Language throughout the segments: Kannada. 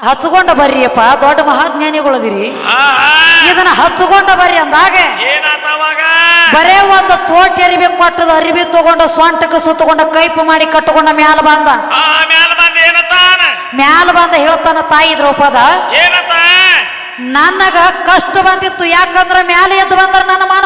ಹಚ್ಕೊಂಡ ಬರ್ರಿಯಪ್ಪ ದೊಡ್ಡ ಮಹಾಜ್ಞಾನಿಗಳದಿರಿ. ಇದನ್ನ ಹಚ್ಕೊಂಡ ಬರ್ರಿ ಅಂದಾಗ. ಬರೇ ಒಂದು ಚೋಟಿ ಅರಿವಿ ಕೊಟ್ಟದ ಅರಿವಿ ತಗೊಂಡ ಸೊಂಟಕ್ಕೆ ಸುತ್ತಕೊಂಡ ಕೈಪು ಮಾಡಿ ಕಟ್ಟಕೊಂಡ ಮ್ಯಾಲ ಬಂದ. ಮ್ಯಾಲ ಬಂದ ಹೇಳ್ತಾನ ತಾಯಿ ದ್ರೌಪದ. ನನಗ ಕಷ್ಟ ಬಂದಿತ್ತು ಯಾಕಂದ್ರ ಮ್ಯಾಲ ಎದ್ದು ಬಂದ್ರ ನನ್ನ ಮಾನ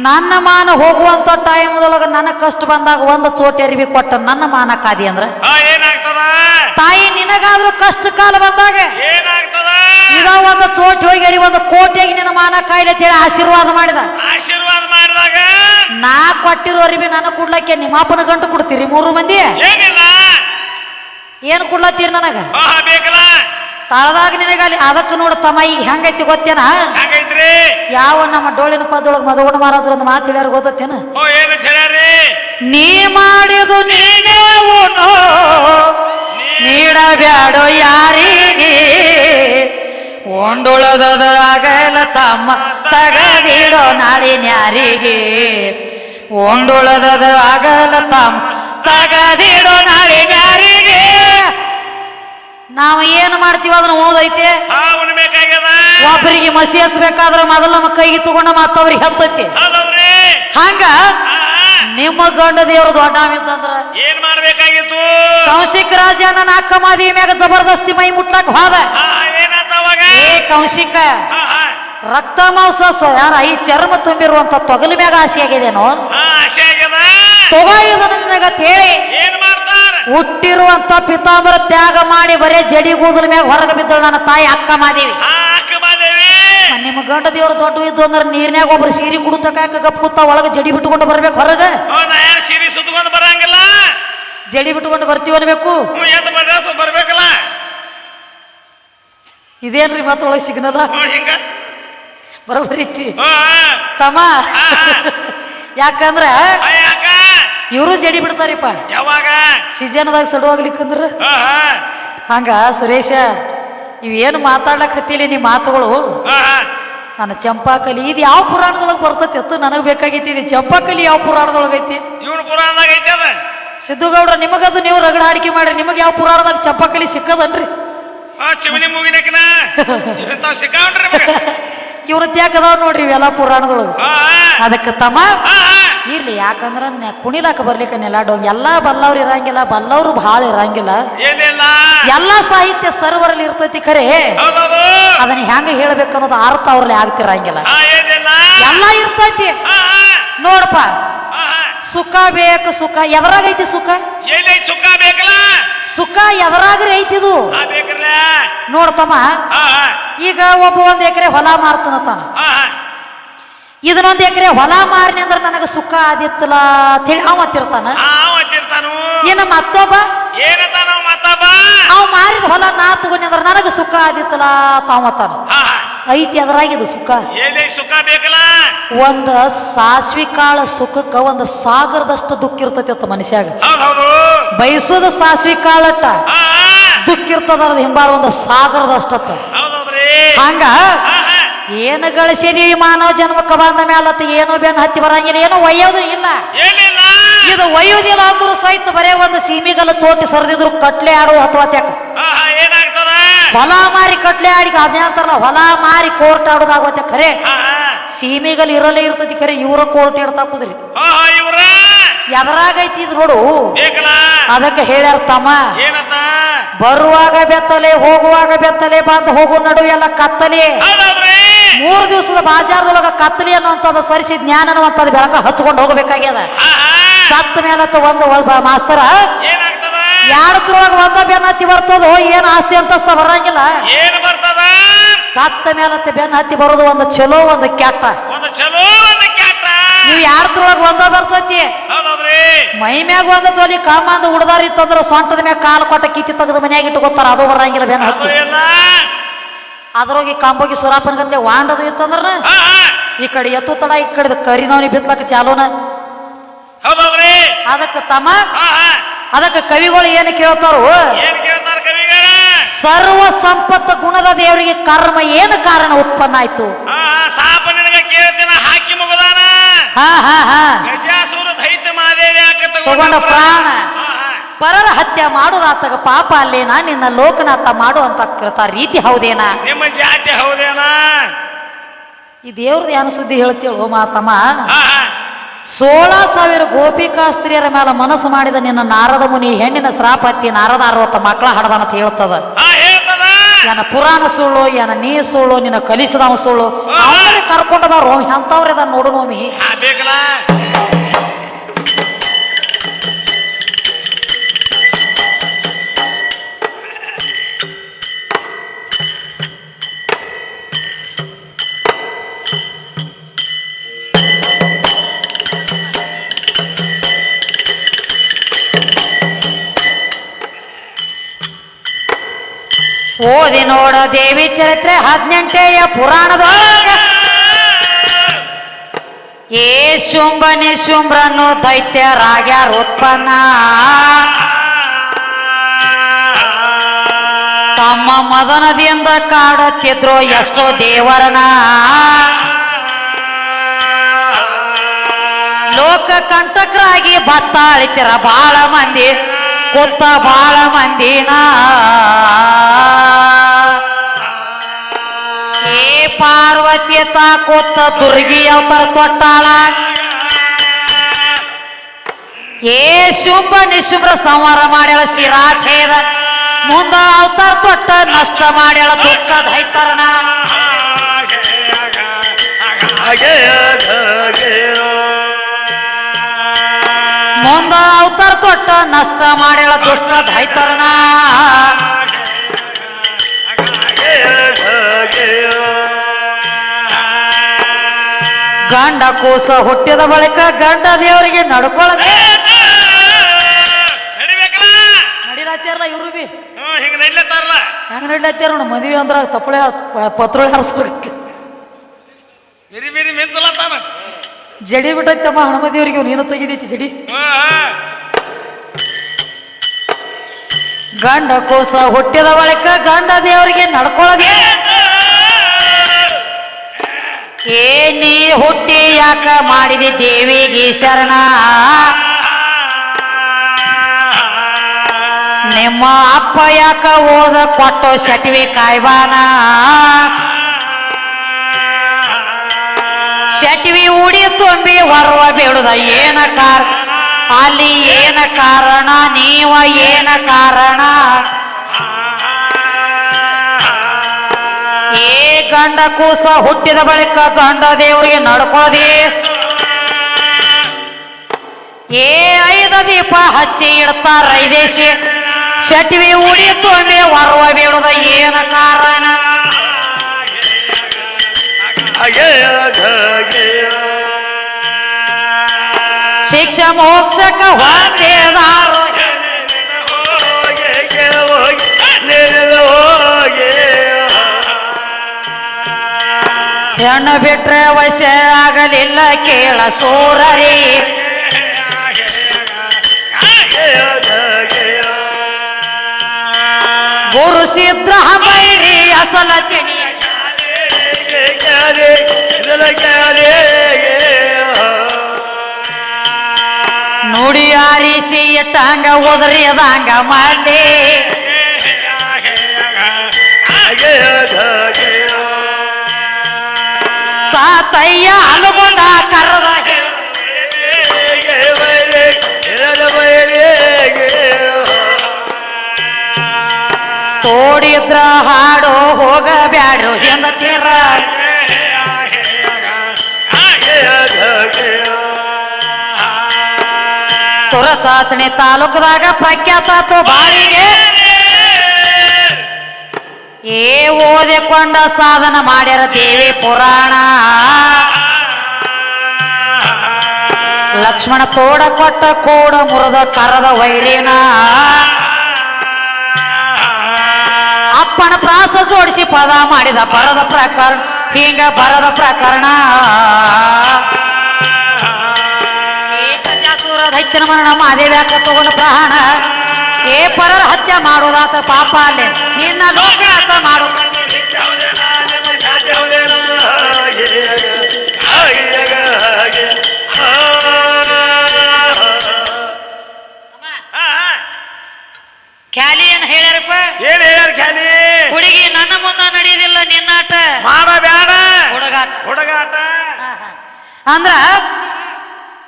ನನ್ನ ಮಾನ ಹೋಗುವಂತ ಟೈಮ್ದೊಳಗ ನನ್ನ ಕಷ್ಟ ಬಂದಾಗ ಒಂದು ಚೋಟಿ ಅರಿವಿ ಕೊಟ್ಟ ನನ್ನ ಮಾನ ಕಾದಿ ಅಂದ್ರ? ತಾಯಿ ನಿನಗಾದ್ರೂ ಕಷ್ಟ ಕಾಲ ಬಂದಾಗ ಈಗ ಒಂದು ಚೋಟಿ ಹೋಗಿ ಅರಿ ಒಂದು ಕೋಟಿಯಾಗಿ ನಿನ್ನ ಮಾನ ಕಾಯಿಲೆ ಅಂತ ಹೇಳಿ ಆಶೀರ್ವಾದ ಮಾಡಿದ. ಆಶೀರ್ವಾದ ಮಾಡಿದಾಗ? ನಾ ಕೊಟ್ಟಿರೋ ಅರಿವಿ ನನ್ನ ಕೊಡ್ಲಕ್ಕೆ ನಿಮ್ಮ ಅಪ್ಪನ ಗಂಟು ಕೊಡ್ತೀರಿ ಮೂರು ಮಂದಿ? ಏನ್ ಕೊಡ್ಲತ್ತೀರಿ ನನಗ? ತಳದಾಗ ನಿನಗಲ್ಲಿ ಅದಕ್ಕೆ ನೋಡು ತಮ್ಮ ಈಗ ಹೆಂಗೈತಿ ಗೊತ್ತೇನ? ಹೆಂಗೈತ್ರಿ? ಯಾವ ನಮ್ಮ ಡೋಳಿನ ಪದೊಳಗ ಮದಗೊಂಡ ಮಹಾರಾಜರು ಒಂದು ಮಾತು ಹೇಳ್ಯಾರ ಗೊತ್ತೇನ ಓ ಏನು ಹೇಳ್ಯಾರಿ ನೀ ಮಾಡಿದು ನೀನೇ ನೀಡಬ್ಯಾಡೋ ಯಾರಿಗೆ? ಆಗಲ ತಮ್ಮ ತಗದಿಡೋ ನಾಳಿನ್ಯಾರಿಗೆ ಒಂಡುಳದದ ಆಗಲ ತಮ್ಮ ತಗದಿಡೋ ನಾಳಿನ್ಯಾರಿಗೆ ನಾವು ಏನು ಮಾಡ್ತೀವಿ ಅದನ್ನ ಓದೈತೆ ಒಬ್ಬರಿಗೆ ಮಸಿ ಹಚ್ಬೇಕಾದ್ರೆ ಮೊದಲು ನಮ್ಮ ಕೈಗೆ ತಗೊಂಡ ಮತ್ತವ್ರಿಗೆ ಹತ್ತೈತಿ. ಹಂಗ ನಿಮ್ಮ ಗಂಡ ದೇವ್ರ ದೊಡ್ಡ ಅಂತಂದ್ರ ಏನ್ ಮಾಡ್ಬೇಕಾಗಿತ್ತು? ಕೌಶಿಕ ರಾಜ ನನ್ನ ಅಕ್ಕ ಮಾದಿ ಮ್ಯಾಗ ಜಬರ್ದಸ್ತಿ ಮೈ ಮುಟ್ಲಕ್ ಹೋದ. ಏ ಕೌಶಿಕ ರಕ್ತ ಮಾಂಸ ಯಾರ ಈ ಚರ್ಮ ತುಂಬಿರುವಂತ ತೊಗಲ ಮ್ಯಾಗ ಆಸೆ ಆಗಿದೇನೋ ತಗೋ ಇದನ್ನ ನಿನಗ ಹೇಳಿ ಏನ್ ಹುಟ್ಟಿರುವಂತ ಪಿತಾಂಬರ ತ್ಯಾಗ ಮಾಡಿ ಬರೇ ಜಡಿ ಕೂದಲ ಮ್ಯಾಗ ಹೊರಗೆ ಬಿದ್ದಳು ನನ್ನ ತಾಯಿ ಅಕ್ಕ ಮಾದೇವಿ. ನಿಮ್ಮ ಗಂಡ ದೇವ್ರು ದೊಡ್ಡ ಇದ್ದು ಅಂದ್ರೆ ನೀರ್ನ್ಯಾಗ ಒಬ್ರು ಸೀರೆ ಕುಡುತ್ತಕ ಗಪ್ ಕೂತ ಒಳಗೆ ಜಡಿ ಬಿಟ್ಕೊಂಡು ಬರ್ಬೇಕು ಹೊರಗ? ಸೀರೆ ಸುತ್ಕೊಂಡ್ ಬರಂಗಿಲ್ಲ. ಜಡಿ ಬಿಟ್ಕೊಂಡು ಬರ್ತೀವಿ ಅನ್ಬೇಕು? ಬರ್ಬೇಕಲ್ಲ. ಇದೇನ್ರಿ ಮತ್ತೊಳಗೆ ಒಳಗೆ ಸಿಗ್ನದ? ಬರೋಬರಿ ತಮ್ಮ. ಯಾಕಂದ್ರೆ ಇವರು ಜಡಿ ಬಿಡ್ತಾರಿಪ್ಪ. ಯಾವಾಗ? ಸೀಸನ್ದಾಗ ಸಡುವಾಗ್ಲಿಕ್ಕಂದ್ರ ಹಂಗ ಸುರೇಶ ಇವೇನು ಮಾತಾಡ್ಲಕ್ ಹತ್ತಿಲಿ ನೀ ಮಾತುಗಳು. ನನ್ನ ಚಂಪಾಕಲಿ ಇದು ಯಾವ ಪುರಾಣದೊಳಗೆ ಬರ್ತತಿ ಅತ್ತು? ನನಗೆ ಬೇಕಾಗೈತಿ ಇದು. ಚಂಪಾಕಲಿ ಯಾವ ಪುರಾಣದೊಳಗೆ ಐತಿ? ಇವ್ರ ಪುರಾಣದಾಗ ಐತಿ ಅದ. ಸಿದ್ದುಗೌಡ್ರ ನಿಮಗದು ನೀವು ರಗಡ ಹಾಡಿಕೆ ಮಾಡ್ರಿ. ನಿಮಗೆ ಯಾವ ಪುರಾಣದಾಗ ಚಂಪಾಕಲಿ ಸಿಕ್ಕದನ್ರಿ? ಆ ಚಿಮಣಿ ಮೂಗಿನಕಿನ. ಸಿಕ್ಕಾವ್ರಿ ನಿಮಗೆ ತ್ಯಾಕ ತ್ಯಾಕದಾವ್ ನೋಡ್ರಿ ಇವೆಲ್ಲ ಪುರಾಣದೊಳಗೆ. ಅದಕ್ಕೆ ತಮ್ಮ ಇರ್ಲಿ ಯಾಕಂದ್ರ ಕುಣಿಲಾಕ ಬರ್ಲಿಕ್ಕೆ ನೆಲಾಡೋ ಎಲ್ಲಾ ಬಲ್ಲವ್ರು ಇರಂಗಿಲ್ಲ ಬಲ್ಲವ್ರು ಬಹಳ ಇರಂಗಿಲ್ಲ. ಎಲ್ಲಾ ಸಾಹಿತ್ಯ ಸರ್ವರಲ್ಲಿ ಇರ್ತೈತಿ ಖರೆ. ಅದನ್ನ ಹೆಂಗ ಹೇಳ್ಬೇಕು ಅನ್ನೋದು ಅರ್ಥ ಅವ್ರಲ್ಲಿ ಆಗ್ತಿರಂಗಿಲ್ಲ. ಎಲ್ಲಾ ಇರ್ತೈತಿ. ನೋಡಪ್ಪ. ಸುಖ ಬೇಕು ಸುಖ. ಎದರಾಗೈತಿ ಸುಖ? ಸುಖ ಬೇಕಲ್ಲ? ಸುಖ ಎದರಾಗ್ರಿ ಐತಿದು ನೋಡ್ತಮ್ಮ ಈಗ ಒಬ್ಬ ಒಂದ್ ಎಕರೆ ಹೊಲ ಮಾರ್ತನತಾನ ಇದನ್ನೊಂದ್ ಎಕರೆ ಹೊಲ ಮಾರಿನಿ ಅಂದ್ರೆ ನನಗ ಸುಖ ಆದಿತ್ತಲ್ಲ ತಿಳಿ ಅವ ತಿರ್ತಾನ ಏನ ಮತ್ತೊಬ್ಬ? ಅವ್ ಮಾರಿದ ಹೊಲ ನಾ ತಗೊಂಡಿ ನನಗೆ ನನಗ ಸುಖ ಆದಿತ್ತಲ್ಲ ತಾವತ್ತಾನ ಐತಿ ಅದ್ರಾಗಿದು ಸುಖ. ಎಲ್ಲಿ ಸುಖ ಬೇಕಲ್ಲ? ಒಂದ ಸಾಸ್ವಿ ಕಾಳ ಸುಖಕ್ಕ ಒಂದ ಸಾಗರದಷ್ಟು ದುಃಖ ಇರ್ತೈತಿ ಅತ್ತ ಮನುಷ್ಯಾಗ. ಬಯಸೋದ ಸಾಸ್ವಿ ಕಾಳಟ್ಟ ದುಃಖ ಇರ್ತದ ಅದ ಹಿಂಬಾಳ ಒಂದು ಸಾಗರದಷ್ಟತ್ತ ಹಂಗ ಏನು ಗಳಿಸಿದೀವಿ ಮಾನವ ಜನ್ಮಕ್ಕ ಬಂದ ಮ್ಯಾಲತ್ತ ಏನು ಬೇನ್ ಹತ್ತಿ ಬರಂಗಿಲ್ಲ ಏನು ಒಯ್ಯೋದು ಇಲ್ಲ. ಇದು ಒಯ್ಯೋದಿಲ್ಲ ಅಂದ್ರೂ ಸಹಿತ ಬರೇ ಒಂದು ಸೀಮಿಗಲ್ಲ ಚೋಟಿ ಸರಿದಿದ್ರು ಕಟ್ಲೆ ಆಡೋದು ಅಥವಾ ಹೊಲ ಮಾರಿ ಕಟ್ಲೆ ಆಡಿಗೆ ಅದೇ ಅಂತಾರಲ್ಲ ಹೊಲ ಮಾರಿ ಕೋರ್ಟ್ ಆಡೋದಾಗುತ್ತೆ ಖರೆ. ಸೀಮೆಗಲ್ಲಿ ಇರಲೇ ಇರ್ತೈತಿ ಖರೆ ಇವರ ಕೋರ್ಟ್ ಇಡ್ತಾ ಕುದ್ರಿ. ಎದರಾಗೈತಿ ಇದು ನೋಡು. ಅದಕ್ಕೆ ಹೇಳ್ಯಾರ ತಮ್ಮ ಬರುವಾಗ ಬೆತ್ತಲೆ ಹೋಗುವಾಗ ಬೆತ್ತಲೆ ಬಂದು ಹೋಗು ನಡುವೆ ಎಲ್ಲ ಕತ್ತಲೆ. ಮೂರು ದಿವಸದ ಬಾಜಾರದೊಳಗ ಕತ್ತಲೆ ಅನ್ನುವಂಥದ್ದು ಸರಿಸಿ ಜ್ಞಾನ ಅನ್ನುವಂಥದ್ದು ಬೆಳಕ ಹಚ್ಕೊಂಡು ಹೋಗಬೇಕಾಗ್ಯದ. ಸತ್ತ ಮೇಲತ್ತ ಒಂದು ಮಾಸ್ತರ ಯಾರದ್ರೊಳಗ ಒಂದ ಬೆನ್ನ ಹತ್ತಿ ಬರ್ತದೋ ಏನ್ ಆಸ್ತಿ ಅಂತಸ್ತ ಬರಂಗಿಲ್ಲ. ಏನ್ ಬರ್ತದ? ಸತ್ತ ಮೇಲತ್ತ ಬೆನ್ನ ಹತ್ತಿ ಬರೋದು ಒಂದು ಚಲೋ ಒಂದು ಕೆಟ್ಟ. ಒಂದು ಚಲೋ ಒಂದು ಕೆಟ್ಟ. ನೀವು ಯಾರದ್ರೊಳಗ ಒಂದ ಬರ್ತೈತಿ? ಮೈ ಮ್ಯಾಗ ಒಂದ ತೊಲಿ ಕಾಮಂದ ಉಡ್ದಾರ ಇತ್ತಂದ್ರ ಸೊಂಟದ ಮ್ಯಾಗ ಕಾಲು ಕೊಟ್ಟ ಕಿತ್ತಿ ತೆಗೆದು ಮನ್ಯಾಗ ಇಟ್ಕೋತಾರ ಅದು ಬರಂಗಿಲ್ಲ ಬೆನ್ನ ಹತ್ತಿ. ಅದ್ರೋಗಿ ಕಾಂಬೋಗಿ ಸುರಾಪನ ಗತ್ಲೆ ವಾಂಡದು ಇತ್ತಂದ್ರ ಈ ಕಡೆ ಎತ್ತು ತಡ ಈ ಕಡೆ ಕರಿನವನಿ ಬಿತ್ಲಕ್ಕ ಚಾಲೋನ? ಅದಕ್ಕೆ ತಮ್ಮ ಅದಕ್ಕೆ ಕವಿಗಳು ಏನು ಕೇಳ್ತಾರೋ? ಸರ್ವ ಸಂಪತ್ತ ಗುಣದ ದೇವರಿಗೆ ಕರ್ಮ ಏನು ಕಾರಣ ಉತ್ಪನ್ನ ಆಯ್ತು? ತಗೊಂಡ ಪ್ರಾಣ. ಪರರ ಹತ್ಯೆ ಮಾಡುದಾತಗ ಪಾಪ ಅಲ್ಲೇನಾ? ನಿನ್ನ ಲೋಕನಾಥ ಮಾಡುವಂತ ಕೃತ ರೀತಿ ಹೌದೇನಾ? ನಿಮ್ಮ ಜಾತಿ ಹೌದೇನಾ? ಈ ದೇವ್ರದ್ದು ಏನು ಸುದ್ದಿ ಹೇಳ್ತೇಳು ಮಾತಮ್ಮ? ಸೋಳ ಸಾವಿರ ಗೋಪಿಕಾಸ್ತ್ರೀಯರ ಮೇಲೆ ಮನಸ್ಸು ಮಾಡಿದ ನಿನ್ನ ನಾರದ ಮುನಿ ಹೆಣ್ಣಿನ ಶ್ರಾಪ ಹತ್ತಿ ನಾರದ ಅರವತ್ತ ಮಕ್ಕಳ ಹಡದನಂತ ಅಂತ ಹೇಳ್ತದ. ಏನ ಪುರಾಣ ಸುಳ್ಳು ಏನ ನೀ ಸುಳ್ಳು ನಿನ್ನ ಕಲಿಸಿದವ ಸುಳ್ಳು ಕರ್ಕೊಂಡದ ರೋಮಿ ಅಂತವ್ರದ ನೋಡು ನೋಮಿ ಓದಿ ನೋಡ ದೇವಿ ಚರಿತ್ರೆ ಹದಿನೆಂಟೆಯ ಪುರಾಣದೊಳಗ. ಏ ಶುಂಭ ನಿಶುಂಭ್ರನು ದೈತ್ಯರಾಗ್ಯಾರ ಉತ್ಪನ್ನ. ತಮ್ಮ ಮದನದಿಂದ ಕಾಡುತ್ತಿದ್ರು ಎಷ್ಟೋ ದೇವರನ. ಲೋಕ ಕಂಟಕರಾಗಿ ಭತ್ತ ಅಳಿತಿರ ಬಾಳ ಮಂದಿ ಕುತ್ತ ಬಾಳ ಮಂದಿನ. ಏ ಪಾರ್ವತಿ ತಾ ಕೂತ ದುರ್ಗಿ ಅವತಾರ ತೊಟ್ಟಾಳ ಏ ಶುಂಭ ನಿಶುಂಭ್ರ ಸಂಹಾರ ಮಾಡ್ಯಾಳ ಶಿರಾಛೇದ ಮುಂದ ಅವತಾರ ತೊಟ್ಟ ನಷ್ಟ ಮಾಡ್ಯಾಳ ದುಷ್ಟ ದೈತರನ ಮುಂದ ಅವತಾರ ತೊಟ್ಟ ನಷ್ಟ ಮಾಡ್ಯಾಳ ದುಷ್ಟ ದೈತರನ ಗಂಡ ಕೋಸ ಹುಟ್ಟಿದ ಬಳಿಕ ಗಂಡ ದೇವರಿಗೆ ನಡ್ಕೊಳ್ಳದೆ ನಡಿಬೇಕಲ್ಲ? ನಡಿಲಾತಿರಲ್ಲ ಇವ್ರು ಬಿ. ಹಿಂಗ ನಡ್ಲತ್ತಾರಲ್ಲ? ಹೆಂಗ್ ನಡ್ಲಾತಿರ ನೋಡ ಮದುವೆ ಅಂದ್ರ ತಪ್ಪಳೆ ಪತ್ರೋಳೆ ಹರಿಸ್ಕೊಡಕ್ಕೆ ಮಿರಿ ಬಿರಿ ಮಿಂಚಲತ್ತಾನ ಜಡಿ ಬಿಟ್ಟೈತಮ್ಮ ಹಣಮದಿಯವರಿಗೆ ನೀನು ತೆಗಿದೈತಿ ಜಡಿ. ಗಂಡ ಕೋಸ ಹುಟ್ಟಿದ ಬಳಿಕ ಗಂಡ ದೇವರಿಗೆ ನಡ್ಕೊಳ್ಳದೆ ಏ ನೀ ಹುಟ್ಟಿ ಯಾಕ ಮಾಡಿದೆ ದೇವಿಗೆ ಶರಣ? ನಿಮ್ಮ ಅಪ್ಪ ಯಾಕ ಓದ ಕೊಟ್ಟು ಶಟಿವಿ ಕಾಯ್ಬಾನ? ಶಟಿವಿ ಉಡಿ ತುಂಬಿ ಹೊರವ ಬೇಡುದ ಏನ ಕಾರಣ ಅಲ್ಲಿ ಏನ ಕಾರಣ? ನೀವ ಏನ ಕಾರಣ? ಗಂಡ ಕೂಸ ಹುಟ್ಟಿದ ಬಳಿಕ ಕಾಂಡ ದೇವರಿಗೆ ನಡ್ಕೋದಿ ಏ ಐದ ದೀಪ ಹಚ್ಚಿ ಇಡ್ತಾರ ಐದೇಸಿ ಶಟಿವಿ ಉಡಿ ತುಂಬಿ ವರುವ ಬೇಡುದ ಏನ ಕಾರಣ. ಶಿಕ್ಷ ಮೋಕ್ಷಕ ಹೊಂದಿದಾರು. ಹೆಣ್ಣು ಬಿಟ್ರೆ ವಶ ಆಗಲಿಲ್ಲ ಕೇಳ ಸೂರರಿ ಗುರು ಸಿದ್ರ ಬೈರಿ ಅಸಲ ತೆನಿ ನುಡಿ ಆರಿಸಿ ಇಟ್ಟಂಗ ಉದರಿದಂಗ ಮಂದಿ ಸಾತಯ್ಯ ಅನುಗೊಂಡ ಕರ್ರದ ತೋಡಿದ್ರ ಹಾಡು ಹೋಗಬ್ಯಾಡ್ರು ಹೆಂದತೀರ ತುರತಾತಣಿ ತಾಲೂಕದಾಗ ಪ್ರಖ್ಯಾತ ಬಾಳಿಗೆ ಏ ಓದಿಕೊಂಡ ಸಾಧನ ಮಾಡ್ಯಾರ ದೇವಿ ಪುರಾಣ. ಲಕ್ಷ್ಮಣ ತೋಡ ಕೊಟ್ಟ ಕೂಡ ಮುರದ ಕರದ ವೈರಿನ. ಅಪ್ಪನ ಪ್ರಾಸ ಜೋಡಿಸಿ ಪದ ಮಾಡಿದ ಬರದ ಪ್ರಕರಣ ಹಿಂಗ ಬರದ ಪ್ರಕರಣ. ಏಕಜಾಸೂರ ದೈತ್ಯನ ಮರಣ ಮಾದೇವ್ಯಾಕ ತಗೊಂಡ ಪ್ರಾಣ. ಪರರ ಹತ್ಯೆ ಮಾಡೋದಾತ ಪಾಪ ಅಲ್ಲಿ. ನಿನ್ನ ಲೋಕನಾಥ ಮಾಡೋ ಖ್ಯಾಲಿ ಏನ್ ಹೇಳ್ಯಾರಪ್ಪ? ಏನ್ ಹೇಳ್ಯಾರ ಖ್ಯಾಲಿ? ಹುಡುಗಿ ನನ್ನ ಮುಂದ ನಡೆಯುದಿಲ್ಲ ನಿನ್ನಾಟ. ಮಾಡಬೇಡ. ಹುಡುಗಾಟ. ಹುಡುಗಾಟ. ಅಂದ್ರ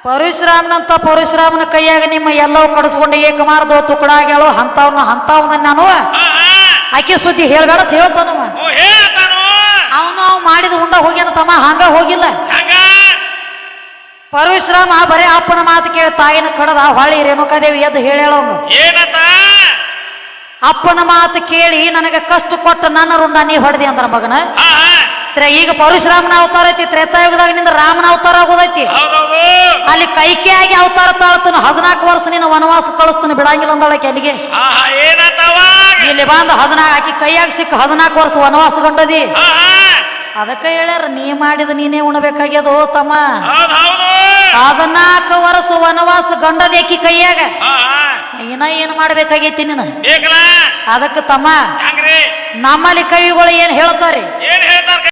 ಪರಶುರಾಮನಂತ ಪರಶುರಾಮನ ಕೈಯಾಗ ನಿಮ್ಮ ಎಲ್ಲವೂ ಕಡಿಸ್ಕೊಂಡು ಏಕಮಾರ್ದೋ ತುಕಡಾಗ್ಯಾಳು ಅಂಥವ್ನ ಹಂತವನ ನಾನು ಆಕೆ ಸುದ್ದಿ ಹೇಳ್ಬೇಡ ಅಂತ ಹೇಳ್ತಾನವ ಹೇಳ್ತಾನು? ಅವನು ಅವ್ ಮಾಡಿದ ಉಂಡ ಹೋಗ್ಯಾನ ತಮ್ಮ ಹಂಗ ಹೋಗಿಲ್ಲ. ಹಂಗ? ಪರಶುರಾಮ ಬರೇ ಅಪ್ಪನ ಮಾತು ಕೇಳಿ ತಾಯಿನ ಕಡದ ಹೊಳ್ಳಿ ರೇಣುಕಾದೇವಿ ಎದ್ದು ಏನತ್ತ ಅಪ್ಪನ ಮಾತು ಕೇಳಿ ನನಗೆ ಕಷ್ಟ ಕೊಟ್ಟ ನನ್ನ ರುಂಡ ನೀ ಹೊಡೆದಿ ಅಂದ್ರ ಮಗನ. ಈಗ ಪರಶುರಾಮನ ಅವತಾರ ಐತಿ ತ್ರೇತಾಯುಗದಾಗ ನಿಂದ ರಾಮನ ಅವತಾರ ಆಗೋದೈತಿ. ಅಲ್ಲಿ ಅಲ್ಲಿ ಆಗಿ ಅವತಾರ ತಾಳ್ತಾನ ಹದಿನಾಲ್ಕು ವರ್ಷ ನೀನು ವನವಾಸ ಕಳಿಸ್ತಾನೆ ಬಿಡಂಗಿಲ್ಲ ಅಂದಳಕ್ಕೆ ಅಲ್ಲಿಗೆ ಇಲ್ಲಿ ಬಂದು ಹದಿನಾಲ್ಕು ಆಕಿ ಕೈಯಾಗ ಸಿಕ್ಕ ಹದಿನಾಲ್ಕು ವರ್ಷ ವನವಾಸ ಗಂಡದಿ ಅದಕ್ಕೆ ಹೇಳ್ಯಾರ ನೀ ಮಾಡಿದ ನೀನೇ ಉಣಬೇಕಾಗ್ಯದೋ ತಮ್ಮ. ಹೌದ್ ಹೌದು. ಹದಿನಾಲ್ಕು ವರ್ಷ ವನವಾಸ ಗಂಡದಿ ಆಕಿ ಕೈಯಾಗ. ಇನ್ನ ಏನು ಮಾಡ್ಬೇಕಾಗೈತಿ ನೀನು? ಅದಕ್ಕೆ ತಮ್ಮ ನಮ್ಮಲ್ಲಿ ಕವಿಗಳು ಏನ್ ಹೇಳ್ತಾರೆ